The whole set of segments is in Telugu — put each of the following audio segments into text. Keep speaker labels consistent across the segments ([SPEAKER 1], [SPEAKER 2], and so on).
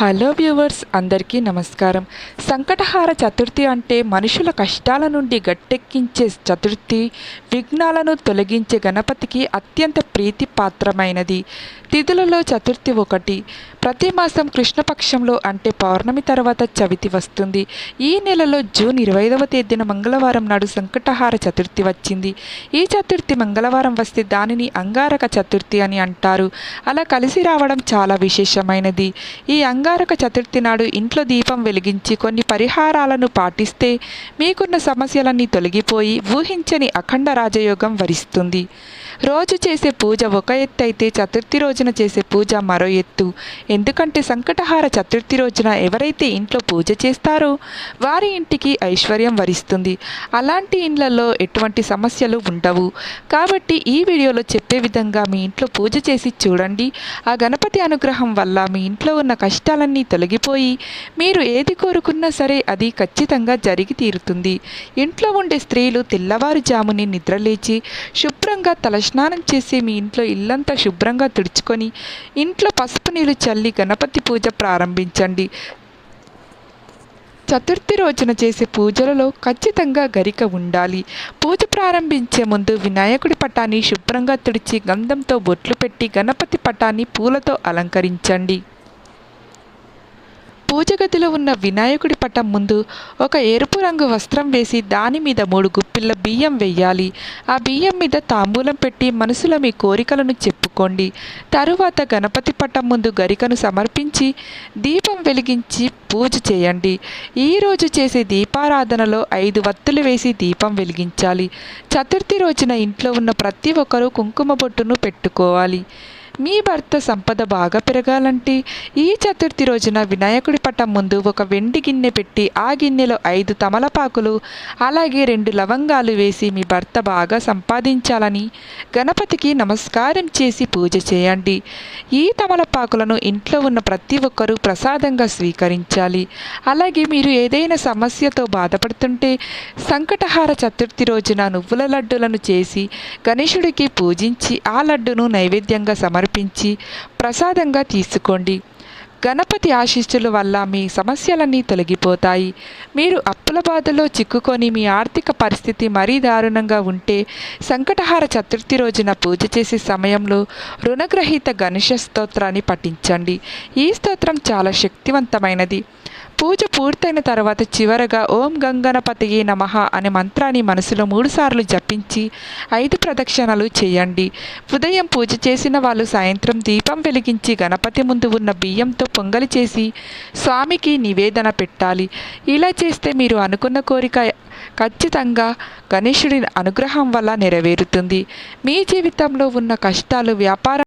[SPEAKER 1] హలో వ్యూవర్స్ అందరికీ నమస్కారం. సంకటహార చతుర్థి అంటే మనుషుల కష్టాల నుండి గట్టెక్కించే చతుర్థి విఘ్నాలను తొలగించే గణపతికి అత్యంత ప్రీతిపాత్రమైనది. తిథులలో చతుర్థి ఒకటి ప్రతి మాసం కృష్ణపక్షంలో అంటే పౌర్ణమి తర్వాత చవితి వస్తుంది. ఈ నెలలో జూన్ ఇరవై ఐదవ తేదీన మంగళవారం నాడు సంకటహార చతుర్థి వచ్చింది. ఈ చతుర్థి మంగళవారం వస్తే దానిని అంగారక చతుర్థి అని అంటారు. అలా కలిసి రావడం చాలా విశేషమైనది. ఈ అంగ అంగారక చతుర్థి నాడు ఇంట్లో దీపం వెలిగించి కొన్ని పరిహారాలను పాటిస్తే మీకున్న సమస్యలన్నీ తొలగిపోయి ఊహించని అఖండ రాజయోగం వరిస్తుంది. రోజు చేసే పూజ ఒక ఎత్తు అయితే చతుర్థి రోజున చేసే పూజ మరో ఎత్తు. ఎందుకంటే సంకటహార చతుర్థి రోజున ఎవరైతే ఇంట్లో పూజ చేస్తారో వారి ఇంటికి ఐశ్వర్యం వరిస్తుంది. అలాంటి ఇండ్లలో ఎటువంటి సమస్యలు ఉండవు. కాబట్టి ఈ వీడియోలో చెప్పే విధంగా మీ ఇంట్లో పూజ చేసి చూడండి. ఆ గణపతి అనుగ్రహం వల్ల మీ ఇంట్లో ఉన్న కష్టాలన్నీ తొలగిపోయి మీరు ఏది కోరుకున్నా సరే అది ఖచ్చితంగా జరిగి తీరుతుంది. ఇంట్లో ఉండే స్త్రీలు తెల్లవారుజాముని నిద్రలేచి శుభ్రంగా తలస్నానం చేసి మీ ఇంట్లో ఇల్లంతా శుభ్రంగా తుడుచుకొని ఇంట్లో పసుపు నీళ్ళు చల్లి గణపతి పూజ ప్రారంభించండి. చతుర్థి రోజున చేసే పూజలలో ఖచ్చితంగా గరిక ఉండాలి. పూజ ప్రారంభించే ముందు వినాయకుడి పటాన్ని శుభ్రంగా తుడిచి గంధంతో బొట్లు పెట్టి గణపతి పటాన్ని పూలతో అలంకరించండి. పూజ గదిలో ఉన్న వినాయకుడి పటం ముందు ఒక ఎరుపు రంగు వస్త్రం వేసి దాని మీద మూడు గుప్పిళ్ళ బియ్యం వెయ్యాలి ఆ బియ్యం మీద తాంబూలం పెట్టి మనసులో మీ కోరికలను చెప్పుకోండి. తరువాత గణపతి పటం ముందు గరికను సమర్పించి దీపం వెలిగించి పూజ చేయండి. ఈరోజు చేసే దీపారాధనలో ఐదు వత్తులు వేసి దీపం వెలిగించాలి. చతుర్థి రోజున ఇంట్లో ఉన్న ప్రతి ఒక్కరూ కుంకుమ బొట్టును పెట్టుకోవాలి. మీ భర్త సంపద బాగా పెరగాలంటే ఈ చతుర్థి రోజున వినాయకుడి పటం ముందు ఒక వెండి గిన్నె పెట్టి ఆ గిన్నెలో ఐదు తమలపాకులు అలాగే రెండు లవంగాలు వేసి మీ భర్త బాగా సంపాదించాలని గణపతికి నమస్కారం చేసి పూజ చేయండి. ఈ తమలపాకులను ఇంట్లో ఉన్న ప్రతి ఒక్కరూ ప్రసాదంగా స్వీకరించాలి. అలాగే మీరు ఏదైనా సమస్యతో బాధపడుతుంటే సంకటహార చతుర్థి రోజున నువ్వుల లడ్డులను చేసి గణేశుడికి పూజించి ఆ లడ్డును నైవేద్యంగా సమర్పించి ప్రసాదంగా తీసుకోండి. గణపతి ఆశీస్సుల వల్ల మీ సమస్యలన్నీ తొలగిపోతాయి. మీరు అప్పుల బాధలో చిక్కుకొని మీ ఆర్థిక పరిస్థితి మరీ దారుణంగా ఉంటే సంకటహార చతుర్థి రోజున పూజ చేసే సమయంలో రుణగ్రహీత గణేష స్తోత్రాన్ని పఠించండి. ఈ స్తోత్రం చాలా శక్తివంతమైనది. పూజ పూర్తయిన తర్వాత చివరగా ఓం గంగనపతియే నమః అనే మంత్రాన్ని మనసులో మూడుసార్లు జపించి ఐదు ప్రదక్షిణలు చేయండి. ఉదయం పూజ చేసిన వాళ్ళు సాయంత్రం దీపం వెలిగించి గణపతి ముందు ఉన్న బియ్యంతో పొంగలి చేసి స్వామికి నివేదన పెట్టాలి. ఇలా చేస్తే మీరు అనుకున్న కోరిక ఖచ్చితంగా గణేశుడి అనుగ్రహం వల్ల నెరవేరుతుంది. మీ జీవితంలో ఉన్న కష్టాలు వ్యాపార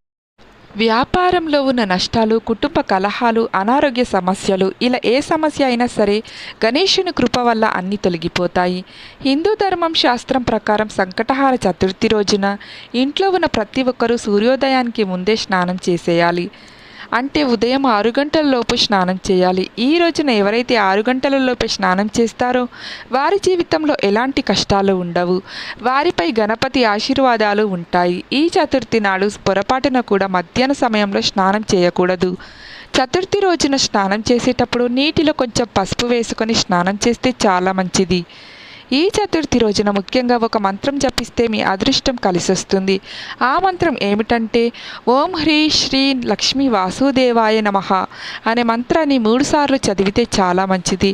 [SPEAKER 1] వ్యాపారంలో ఉన్న నష్టాలు కుటుంబ కలహాలు అనారోగ్య సమస్యలు ఇలా ఏ సమస్య అయినా సరే గణేషుని కృప వల్ల అన్నీ తొలగిపోతాయి. హిందూ ధర్మం శాస్త్రం ప్రకారం సంకటహార చతుర్థి రోజున ఇంట్లో ఉన్న ప్రతి ఒక్కరూ సూర్యోదయానికి ముందే స్నానం చేసేయాలి. అంటే ఉదయం ఆరు గంటలలోపు స్నానం చేయాలి. ఈ రోజున ఎవరైతే ఆరు గంటలలోపు స్నానం చేస్తారో వారి జీవితంలో ఎలాంటి కష్టాలు ఉండవు. వారిపై గణపతి ఆశీర్వాదాలు ఉంటాయి. ఈ చతుర్థి నాడు పొరపాటున కూడా మధ్యాహ్న సమయంలో స్నానం చేయకూడదు. చతుర్థి రోజున స్నానం చేసేటప్పుడు నీటిలో కొంచెం పసుపు వేసుకొని స్నానం చేస్తే చాలా మంచిది. ఈ చతుర్థి రోజున ముఖ్యంగా ఒక మంత్రం జపిస్తే మీ అదృష్టం కలిసొస్తుంది. ఆ మంత్రం ఏమిటంటే ఓం హ్రీ శ్రీ లక్ష్మీ వాసుదేవాయ నమః అనే మంత్రాన్ని మూడుసార్లు చదివితే చాలా మంచిది.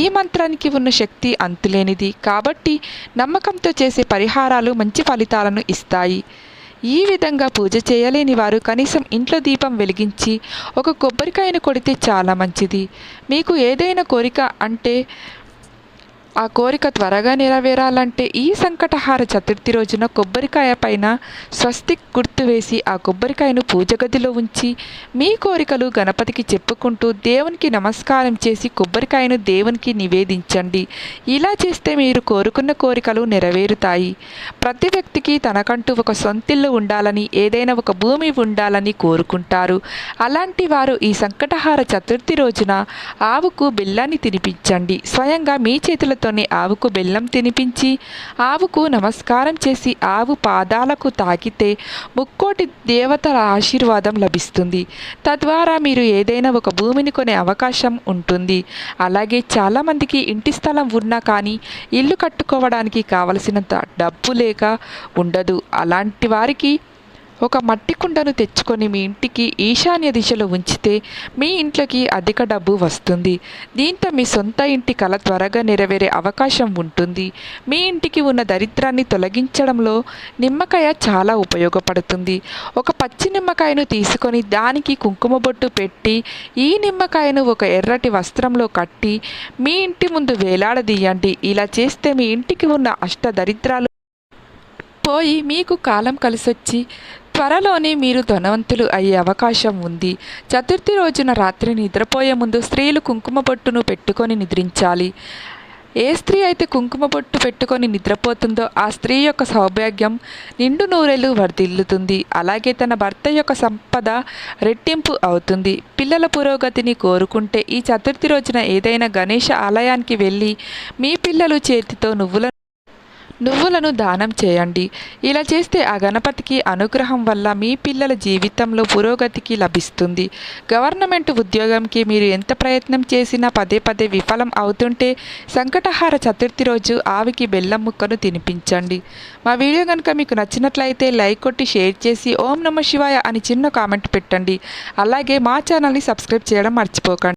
[SPEAKER 1] ఈ మంత్రానికి ఉన్న శక్తి అంతులేనిది. కాబట్టి నమ్మకంతో చేసే పరిహారాలు మంచి ఫలితాలను ఇస్తాయి. ఈ విధంగా పూజ చేయలేని వారు కనీసం ఇంట్లో దీపం వెలిగించి ఒక కొబ్బరికాయను కొడితే చాలా మంచిది. మీకు ఏదైనా కోరిక అంటే ఆ కోరిక త్వరగా నెరవేరాలంటే ఈ సంకటహార చతుర్థి రోజున కొబ్బరికాయ పైన స్వస్తిక్ గుర్తు వేసి ఆ కొబ్బరికాయను పూజ గదిలో ఉంచి మీ కోరికలు గణపతికి చెప్పుకుంటూ దేవునికి నమస్కారం చేసి కొబ్బరికాయను దేవునికి నివేదించండి. ఇలా చేస్తే మీరు కోరుకున్న కోరికలు నెరవేరుతాయి. ప్రతి వ్యక్తికి తనకంటూ ఒక సొంతిల్లు ఉండాలని ఏదైనా ఒక భూమి ఉండాలని కోరుకుంటారు. అలాంటి వారు ఈ సంకటహార చతుర్థి రోజున ఆవుకు బెల్లాన్ని తినిపించండి. స్వయంగా మీ చేతులతో తోని ఆవుకు బెల్లం తినిపించి ఆవుకు నమస్కారం చేసి ఆవు పాదాలకు తాకితే ముక్కోటి దేవతల ఆశీర్వాదం లభిస్తుంది. తద్వారా మీరు ఏదైనా ఒక భూమిని కొనే అవకాశం ఉంటుంది. అలాగే చాలామందికి ఇంటి స్థలం ఉన్నా కానీ ఇల్లు కట్టుకోవడానికి కావలసినంత డబ్బు లేక ఉండదు. అలాంటి వారికి ఒక మట్టి కుండను తెచ్చుకొని మీ ఇంటికి ఈశాన్య దిశలో ఉంచితే మీ ఇంట్లోకి అధిక డబ్బు వస్తుంది. దీంతో మీ సొంత ఇంటి కల త్వరగా నెరవేరే అవకాశం ఉంటుంది. మీ ఇంటికి ఉన్న దరిద్రాన్ని తొలగించడంలో నిమ్మకాయ చాలా ఉపయోగపడుతుంది. ఒక పచ్చి నిమ్మకాయను తీసుకొని దానికి కుంకుమ బొట్టు పెట్టి ఈ నిమ్మకాయను ఒక ఎర్రటి వస్త్రంలో కట్టి మీ ఇంటి ముందు వేలాడదీయండి. ఇలా చేస్తే మీ ఇంటికి ఉన్న అష్ట దరిద్రాలు పోయి మీకు కాలం కలిసొచ్చి త్వరలోనే మీరు ధనవంతులు అయ్యే అవకాశం ఉంది. చతుర్థి రోజున రాత్రి నిద్రపోయే ముందు స్త్రీలు కుంకుమ బొట్టును పెట్టుకొని నిద్రించాలి. ఏ స్త్రీ అయితే కుంకుమ బొట్టు పెట్టుకొని నిద్రపోతుందో ఆ స్త్రీ యొక్క సౌభాగ్యం నిండు నూరెలు వర్ధిల్లుతుంది. అలాగే తన భర్త యొక్క సంపద రెట్టింపు అవుతుంది. పిల్లల పురోగతిని కోరుకుంటే ఈ చతుర్థి రోజున ఏదైనా గణేష ఆలయానికి వెళ్ళి మీ పిల్లలు చేతితో నువ్వుల నువ్వులను దానం చేయండి. ఇలా చేస్తే ఆ గణపతికి అనుగ్రహం వల్ల మీ పిల్లల జీవితంలో పురోగతికి లభిస్తుంది. గవర్నమెంట్ ఉద్యోగంకి మీరు ఎంత ప్రయత్నం చేసినా పదే పదే విఫలం అవుతుంటే సంకటహార చతుర్థి రోజు ఆవికి బెల్లం ముక్కను తినిపించండి. మా వీడియో కనుక మీకు నచ్చినట్లయితే లైక్ కొట్టి షేర్ చేసి ఓం నమ శివాయ అని చిన్న కామెంట్ పెట్టండి. అలాగే మా ఛానల్ని సబ్స్క్రైబ్ చేయడం మర్చిపోకండి.